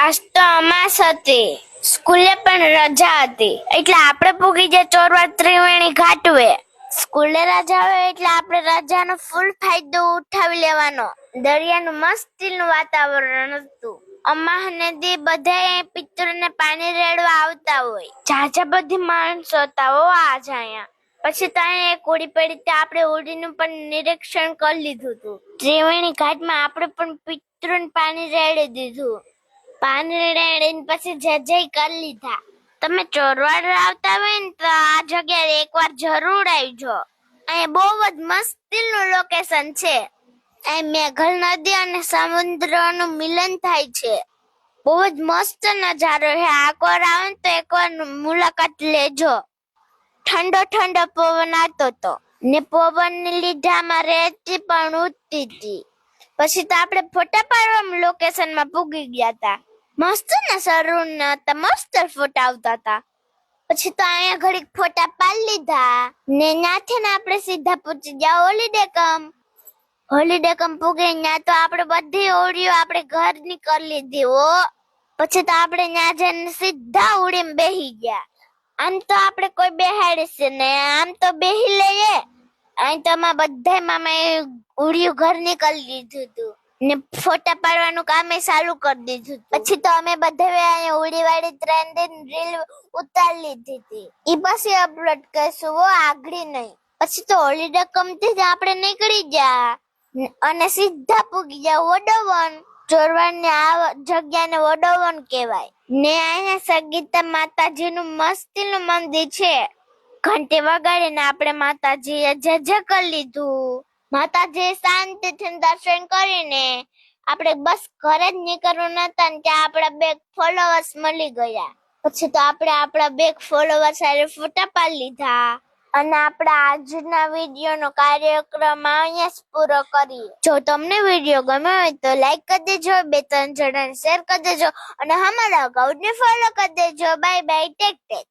આજ તો અમાસ હતી. સ્કૂલે પણ રજા હતી. એટલે આપણે પૂગી જે ચોરવા ત્રિવેણી ઘાટવે સ્કૂલે રજા હોય એટલે આપણે રજાનો ફૂલ ફાયદો ઉઠાવી લેવાનો. દરિયાનું મસ્તીનું વાતાવરણ હતું. અમાહ નદી બધા પિતૃને પાણી રેડવા આવતા હોય. જાજા બધી માણસો હતા ઓ આજ અહીંયા. પછી ત્યાં એક ઉડી પડી તે આપણે ઉડીનું પણ નિરીક્ષણ કરી લીધું હતું. ત્રિવેણી ઘાટમાં આપણે પણ પિતૃને પાણી રેડી દીધું. પાણી રેડીને પછી જય જય કરી લીધા. તમે ચોરવાડ આવતા હોય ને તો આ જગ્યાએ એકવાર જરૂર આવજો. અહીંયા બહુ જ મસ્તીનું લોકેશન છે. અહીં મેઘલ નદી અને સમુદ્રનું મિલન થાય છે. બહુ જ મસ્ત નજારો છે. એકવાર આવો ને તો એકવાર મુલાકાત લેજો. ઠંડો ઠંડો પવન આવતો હતો ને પવન લીધે આમાં રેતી પણ ઉતરી હતી. પછી તો આપણે ફોટા પાડવા લોકેશનમાં પૂગી ગયા હતા. મસ્ત ને સરું ને હતા મસ્ત ફોટા આવતા હતા. પછી તો અહીંયા ઘડીક ફોટા પાડી લીધા. ને ત્યાંથી ને આપણે સીધા પહોંચી ગયા હોલીડે કમ હોલીડે કમ પૂગે, ત્યાં તો આપણે બધી ઓળીઓ આપણે ઘરની કરી લીધી, હો. પછી તો આપણે ત્યાં જઈને સીધા ઉડીને બેહી ગયા. આમ તો આપણે કોઈ બેહાડીશે ને આમ તો બેહી લઈએ. અહીં તો અમારા બધા મામા ઉડિયું ઘર નીકળી દીધું હતું ને ફોટા પાડવાનું કામે ચાલુ કરી દીધું પછી તો અમે બધા ઉડી વાળી ત્રણ રીલ ઉતારી લીધી હતી. એ પછી અપલોડ કરશું વો આગળ નહીં. પછી તો હોલિડે કમતી આપણે નીકળી ગયા. અને સીધા પૂગી ગયા, વડોવન. ચોરવાડ ને આ જગ્યાને વડોવન કહેવાય. ને અહીંયા સંગીતા માતાજીનું મસ્તીનું મંદિર છે. ઘંટી વગાડીને આપણે માતાજીએ જય કરી લીધું. માતાજી શાંતિથી દર્શન કરીને આપણે બસ ઘરે જ નીકળવું નતા ને ત્યાં આપણા બે ફોલોવર્સ મળી ગયા. પછી તો આપણે આપણા બે ફોલોવર્સ સાથે ફોટા પાડી લીધા. અને આપણા આજના વિડીયોનો કાર્યક્રમ અહીંયા જ પૂરો કરીએ. જો તમને વીડિયો ગમ્યો હોય તો લાઈક કરી દેજો, બે ત્રણ જણાને શેર કરી દેજો અને અમારા અકાઉન્ટને ફોલો કરી દેજો. Bye bye take tech